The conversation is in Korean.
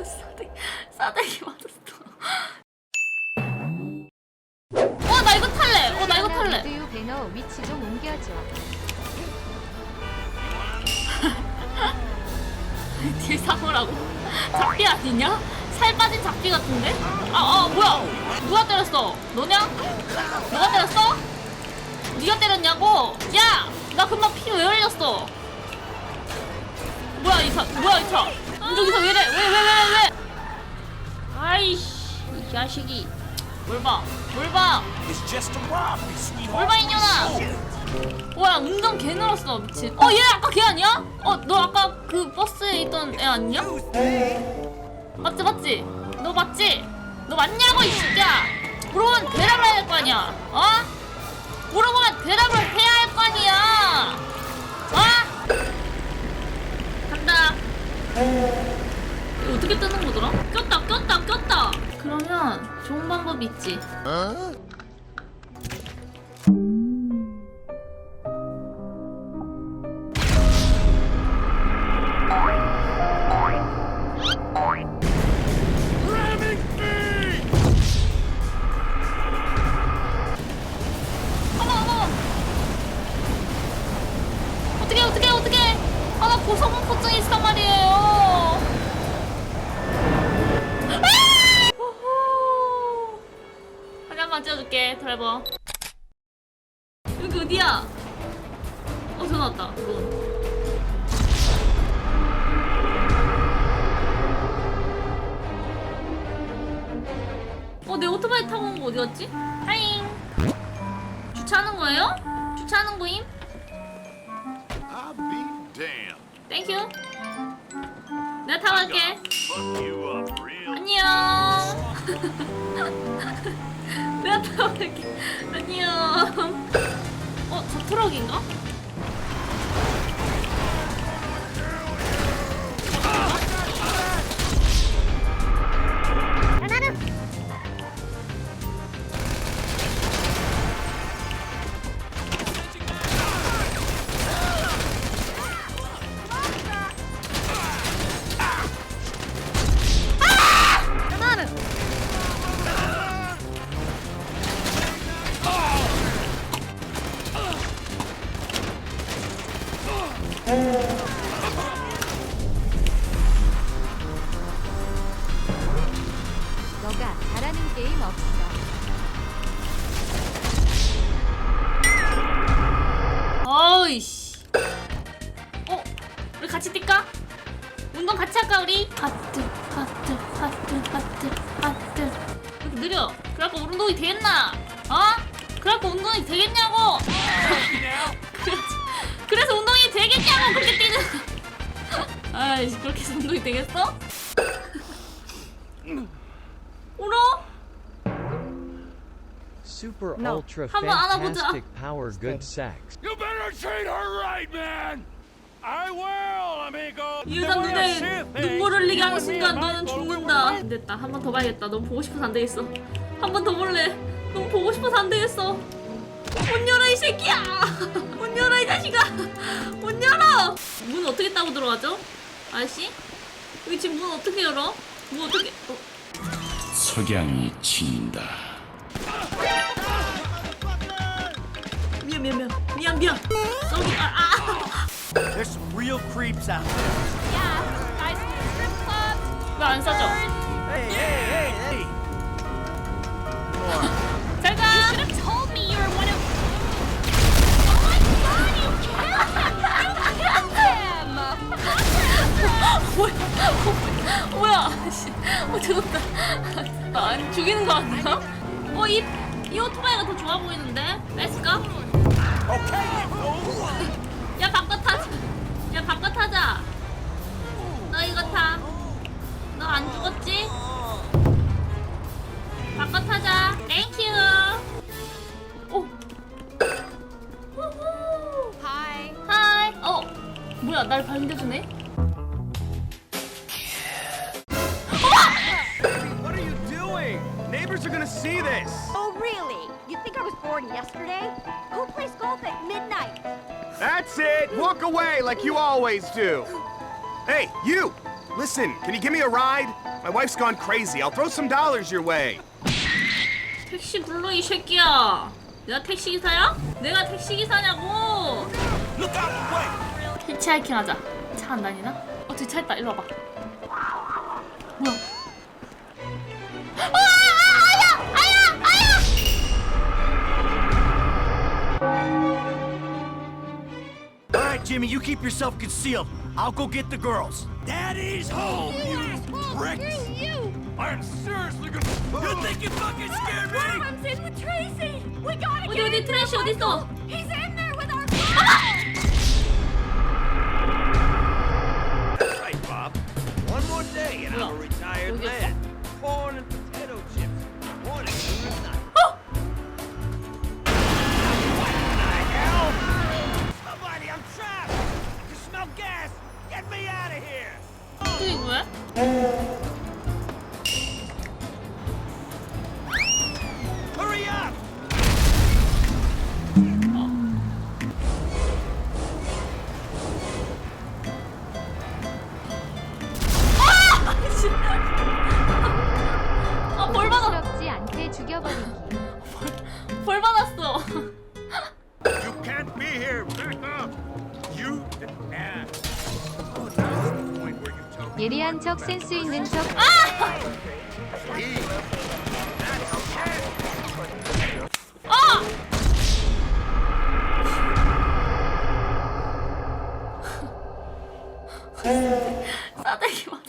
싸대기, 싸대기 맞았어. 어, 나 이거 탈래. 어, 나 이거 탈래. 유 배너 위치 좀 옮겨줘. 딜 사고라고. 잡비 아니냐? 살 빠진 잡비 같은데? 아, 아, 뭐야? 누가 때렸어? 너냐? 누가 때렸어? 네가 때렸냐고? 야! 나 금방 피 왜 흘렸어? 뭐야, 이 차, 뭐야, 이 차. 운전기사 왜 이래? 왜, 왜, 왜, 왜? 아이씨, 이 자식이. 뭘 봐, 뭘 봐. 뭘 봐, 이년아. 뭐야, 운전 개 늘었어, 미친. 어, 얘 아까 걔 아니야? 어, 너 아까 그 버스에 있던 애 아니냐? 맞지 맞지? 너 맞지? 너 맞냐고 이 새끼야 물어보면 대답을 해야 될 거 아니야 어? 물어보면 대답을 해야 아니야 있지. 어머 어머. 어떻게 어떻게 어떻게 아나 고소공포증 있단 말이에요 한번 찍어줄게 드라이버 여기 어디야 어 전화 왔다 이거 어, 내 오토바이 타고 온 거 어디 갔지? 하잉. 주차하는 거예요? 주차하는 거임? I'll be damned. 땡큐. 내가 타고 갈게. 안녕. 어, 저 트럭인가? 너가 잘하는 게임 없어. 어이씨. 어, 우리 같이 뛸까? 운동 같이 할까 우리? 하트, 하트, 하트, 하트, 하트. 이렇게 느려. 그래갖고 운동이 되겠나? 어? 그래갖고 운동이 되겠냐고? 그래서, 운동이 되겠냐고 그렇게 뛰는. 아이씨 그렇게 해서 운동이 되겠어? 울어? Super No. ultra 한번 안아보자. fantastic power good sex. You better treat her right, man. I will, amigo. 이 여자 눈에 눈물 흘리게 하는 순간 너는 죽는다. 안 됐다. 한 번 더 봐야겠다. 너무 보고 싶어서 안 되겠어. 한 번 더 볼래. 너무 보고 싶어서 안 되겠어. 문 열어 이 새끼야. 문 열어 이 자식아. 문 열어. 문 어떻게 따고 들어가죠? 아저씨? 여기 지금 문 어떻게 열어? 문 어떻게? 어. 석양이 친다. 미안 미안 미안 미안 미안. 쏘리 아 아. There's some real creeps out there. 왜안 싸죠? Hey, hey, hey, hey. 뭐야? 뭐야? 씨, 어 죽었다. 아, 아니 죽이는 거 아니야? 어, 이, 이 오토바이가 더 좋아 보이는데? fool. 야, 바꿔 타자. 야, 바꿔 타자. 너 이거 타. 너 안 죽었지? 바꿔 타자. 땡큐. 오. Hi. 하이. 어, 뭐야? 날 반겨주네? see this. Oh, really? You think I was born yesterday? Who plays golf at midnight? That's it. Walk away like you always do. Hey, you! Listen, can you give me a ride? My wife's gone crazy. I'll throw some dollars your way. 택시 불러 이 새끼야. 내가 택시 기사야? 내가 택시 기사냐고. Look out the way! 히치하이킹 하자. 차 안 다니나? 어, 저기 차 있다. 일로 와봐. 뭐야? 아, Jimmy, you keep yourself concealed. I'll go get the girls. Daddy's home, you pricks! you! I'm seriously gonna. You think you fucking scared me? I'm in with Tracy! We gotta 어디 get 어디 him 트래쉬 어디 있어? He's in there with our That's right, Bob. One more day and I'm a retired 여기 man. 아, 벌 받았, 부끄럽지 않게 죽여버리기. 벌 받았어. You can't be here! Back up! You and 예리한 척 센스 있는 척. 아!